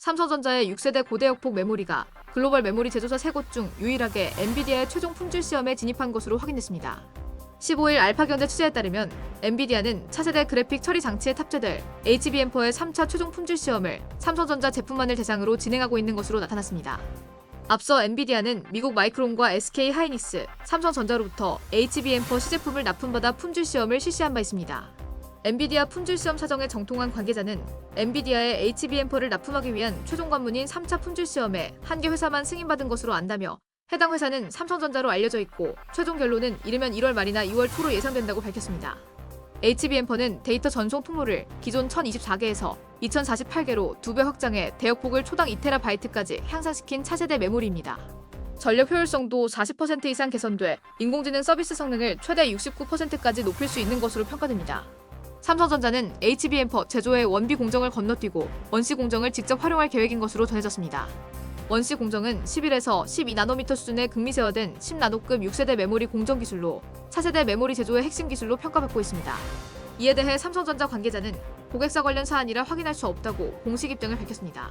삼성전자의 6세대 고대 역폭 메모리가 글로벌 메모리 제조사 3곳 중 유일하게 엔비디아의 최종 품질 시험에 진입한 것으로 확인됐습니다. 15일 알파경제 취재에 따르면 엔비디아는 차세대 그래픽 처리 장치에 탑재될 HBM4의 3차 최종 품질 시험을 삼성전자 제품만을 대상으로 진행하고 있는 것으로 나타났습니다. 앞서 엔비디아는 미국 마이크론과 SK 하이닉스, 삼성전자로부터 HBM4 시제품을 납품받아 품질 시험을 실시한 바 있습니다. 엔비디아 품질 시험 사정에 정통한 관계자는 엔비디아의 HBM4를 납품하기 위한 최종 관문인 3차 품질 시험에 한 개 회사만 승인받은 것으로 안다며 해당 회사는 삼성전자로 알려져 있고 최종 결론은 이르면 1월 말이나 2월 초로 예상된다고 밝혔습니다. HBM4는 데이터 전송 통로를 기존 1024개에서 2048개로 두 배 확장해 대역폭을 초당 2TB까지 향상시킨 차세대 메모리입니다. 전력 효율성도 40% 이상 개선돼 인공지능 서비스 성능을 최대 69%까지 높일 수 있는 것으로 평가됩니다. 삼성전자는 HBM4 제조의 원비 공정을 건너뛰고 원시 공정을 직접 활용할 계획인 것으로 전해졌습니다. 원시 공정은 11에서 12나노미터 수준의 극미세화된 10나노급 6세대 메모리 공정 기술로 차세대 메모리 제조의 핵심 기술로 평가받고 있습니다. 이에 대해 삼성전자 관계자는 고객사 관련 사안이라 확인할 수 없다고 공식 입장을 밝혔습니다.